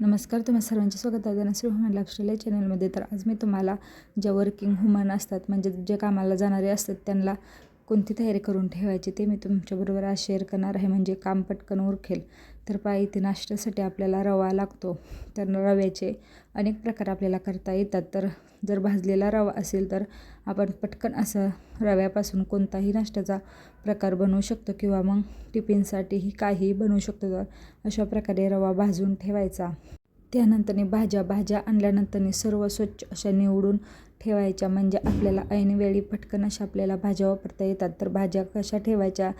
नमस्कार तुम्हा सर्वांचे स्वागत आहे. धनश्री हुमन लाईफस्टाईल चॅनलमध्ये तर आज मी तुम्हाला ज्या वर्किंग हुमन असतात म्हणजे जे कामाला जाणारे असतात त्यांना कोणती तयारी करून ठेवायची ते मी तुमच्याबरोबर आज शेअर करणार आहे. म्हणजे काम पटकन उरखेल तर पाय इथे नाश्त्यासाठी आपल्याला रवा लागतो. तर रव्याचे अनेक प्रकार आपल्याला करता येतात. तर जर भाजलेला रवा असेल तर आपण पटकन असं रव्यापासून कोणताही नाश्त्याचा प्रकार बनवू शकतो किंवा मग टिफिनसाठीही काहीही बनवू शकतो. तर अशा प्रकारे रवा भाजून ठेवायचा. त्यानंतरने भाज्या भाज्या आणल्यानंतरने सर्व स्वच्छ अशा निवडून ठेवायच्या म्हणजे आपल्याला ऐनवेळी पटकन अशा आपल्याला भाज्या वापरता येतात. तर भाज्या कशा ठेवायच्या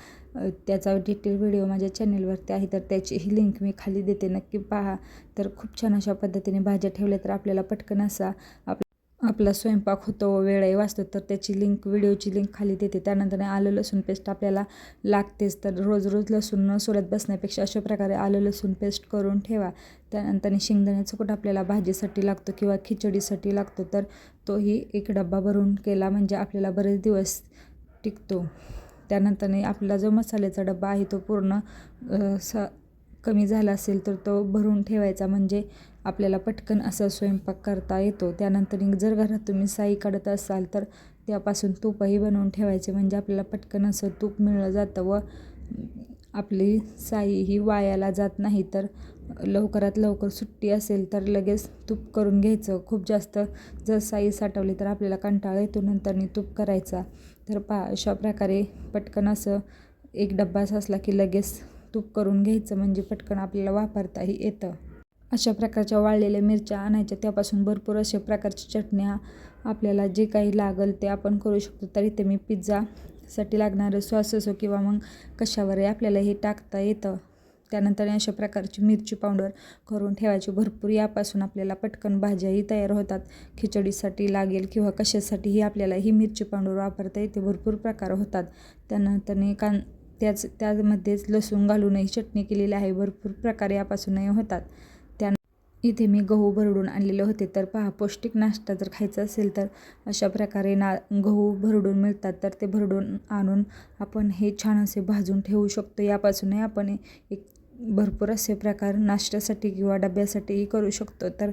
त्याचा डिटेल व्हिडिओ माझ्या चॅनेलवरती आहे तर त्याचीही लिंक मी खाली देते. नक्की पहा. तर खूप छान अशा पद्धतीने भाज्या ठेवल्या तर आपल्याला पटकन असा आप आपला स्वयंपाक होतो वेळही वाचतो तर त्याची लिंक व्हिडिओची लिंक खाली देते. त्यानंतर आलं लसूण पेस्ट आपल्याला लागतेच तर रोज रोज लसूण न सोलत बसण्यापेक्षा अशा प्रकारे आलं लसूण पेस्ट करून ठेवा. त्यानंतर शेंगदाण्याचं कुठं आपल्याला भाजीसाठी लागतो किंवा खिचडीसाठी लागतो तर तोही एक डब्बा भरून केला म्हणजे आपल्याला बरेच दिवस टिकतो. त्यानंतर आपला जो मसाल्याचा डब्बा आहे तो पूर्ण स कमी झाला असेल तर तो भरून ठेवायचा. म्हणजे आपल्याला पटकन असा स्वयंपाक करता येतो. त्यानंतर जर घरात तुम्ही साई काढत असाल तर त्यापासून तूपही बनवून ठेवायचे. म्हणजे आपल्याला पटकन असं तूप मिळलं जातं व आपली साई ही वायाला जात नाही. तर लवकरात लवकर सुट्टी असेल तर लगेच तूप करून घ्यायचं. खूप जास्त जर साई साठवली तर आपल्याला कंटाळा येतो. नंतरनी तूप करायचा. तर पा अशा प्रकारे पटकन असं एक डब्बा असला की लगेच तूप करून घ्यायचं म्हणजे पटकन आपल्याला वापरताही येतं. अशा प्रकारच्या वाळलेल्या मिरच्या आणायच्या त्यापासून भरपूर अशा प्रकारच्या चटण्या आपल्याला जे काही लागेल ते आपण करू शकतो. तर इथे मी पिझ्झासाठी लागणारं सॉस असो किंवा मग कशावरही आपल्याला हे टाकता येतं. त्यानंतर अशा प्रकारची मिरची पावडर करून ठेवायची. भरपूर यापासून आपल्याला पटकन भाज्याही तयार होतात. खिचडीसाठी लागेल किंवा कशासाठीही आपल्याला ही मिरची पावडर वापरता येते. भरपूर प्रकार होतात. त्यानंतर कान त्याच त्यामध्येच लसूण घालूनही चटणी केलेली आहे. भरपूर प्रकारे यापासूनही होतात. त्या इथे मी गहू भरडून आणलेले होते. तर पहा पौष्टिक नाश्ता जर खायचा असेल तर अशा प्रकारे ना गहू भरडून मिळतात. तर ते भरडून आणून आपण हे छान असे भाजून ठेवू शकतो. यापासूनही आपण एक भरपूर असे प्रकार नाश्त्यासाठी किंवा डब्यासाठीही करू शकतो. तर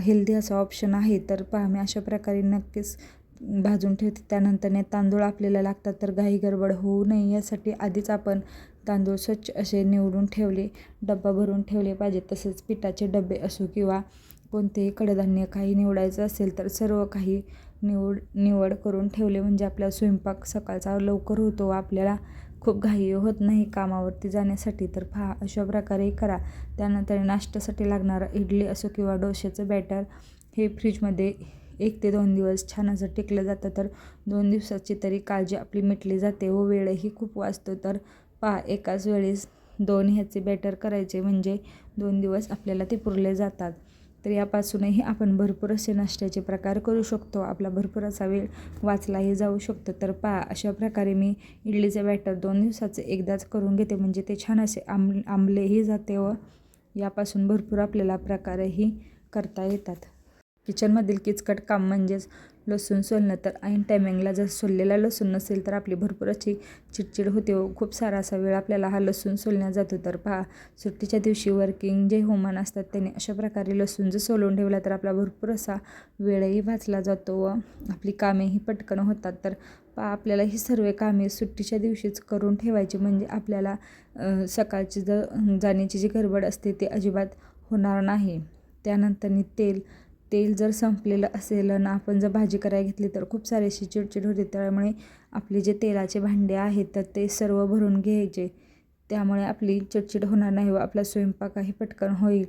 हेल्दी असा ऑप्शन आहे. तर पहा मी अशा प्रकारे नक्कीच भाजून ठेवते. त्यानंतरने तांदूळ आपल्याला लागतात तर घाई गडबड होऊ नये. यासाठी आधीच आपण तांदूळ स्वच्छ असे निवडून ठेवले डब्बा भरून ठेवले पाहिजे. तसेच पिठाचे डबे असो किंवा कोणतेही कडधान्य काही निवडायचं असेल तर सर्व काही निवड निवड करून ठेवले. म्हणजे आपला स्वयंपाक सकाळचा लवकर होतो. आपल्याला खूप घाई होत नाही कामावरती जाण्यासाठी. तर पहा अशा प्रकारे करा. त्यानंतर नाश्त्यासाठी लागणारं इडली असो किंवा डोश्याचं बॅटर हे फ्रीजमध्ये एक ते दोन दिवस छान असं टिकलं जातं तर दोन दिवसाची तरी काळजी आपली मिटली जाते. व वेळही खूप वाचतो. तर पहा एकाच वेळेस दोन ह्याचे बॅटर करायचे म्हणजे दोन दिवस आपल्याला ते पुरले जातात. तर यापासूनही आपण भरपूर असे नाश्त्याचे प्रकार करू शकतो. आपला भरपूर असा वेळ वाचलाही जाऊ शकतो. तर पहा अशा प्रकारे मी इडलीचे बॅटर दोन दिवसाचे एकदाच करून घेते म्हणजे ते छान असे आंब आंबलेही जाते व यापासून भरपूर आपल्याला प्रकारही करता येतात. किचनमधील किचकट काम म्हणजेच लसूण सोलणं. तर ऐन टायमिंगला जर सोललेला लसूण नसेल तर आपली भरपूर अशी चिडचिड होते व खूप सारा असा वेळ आपल्याला हा लसूण सोलण्यात जातो. तर पहा सुट्टीच्या दिवशी वर्किंग जे होमान असतात त्यांनी अशा प्रकारे लसूण जर सोलून ठेवला तर आपला भरपूर असा वेळही वाचला जातो व आपली कामेही पटकन होतात. तर पहा आपल्याला ही सर्व कामे सुट्टीच्या दिवशीच करून ठेवायची म्हणजे आपल्याला सकाळची जर जाण्याची जी गडबड असते ते अजिबात होणार नाही. त्यानंतरनी तेल तेल जर संपलेलं असेल ना आपण जर भाजी करायला घेतली तर खूप सारी अशी चिडचिड होते. त्यामुळे आपले जे तेलाचे भांडे आहेत तर ते सर्व भरून घ्यायचे. त्यामुळे आपली चिडचिड होणार नाही व आपला स्वयंपाकही पटकन होईल.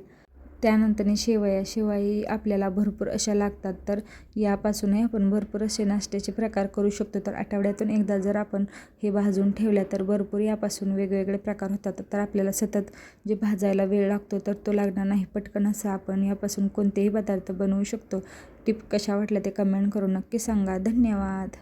त्यानंतर शेवया शेवई आपल्याला भरपूर अशा लागतात. तर यापासूनही आपण भरपूर असे नाश्त्याचे प्रकार करू शकतो. तर आठवड्यातून एकदा जर आपण हे भाजून ठेवल्या तर भरपूर यापासून वेगवेगळे प्रकार होतात. तर आपल्याला सतत जे भाजायला वेळ लागतो तर तो लागणार नाही. पटकन असं आपण यापासून कोणतेही पदार्थ बनवू शकतो. टिप कशा वाटल्या ते कमेंट करून नक्की सांगा. धन्यवाद!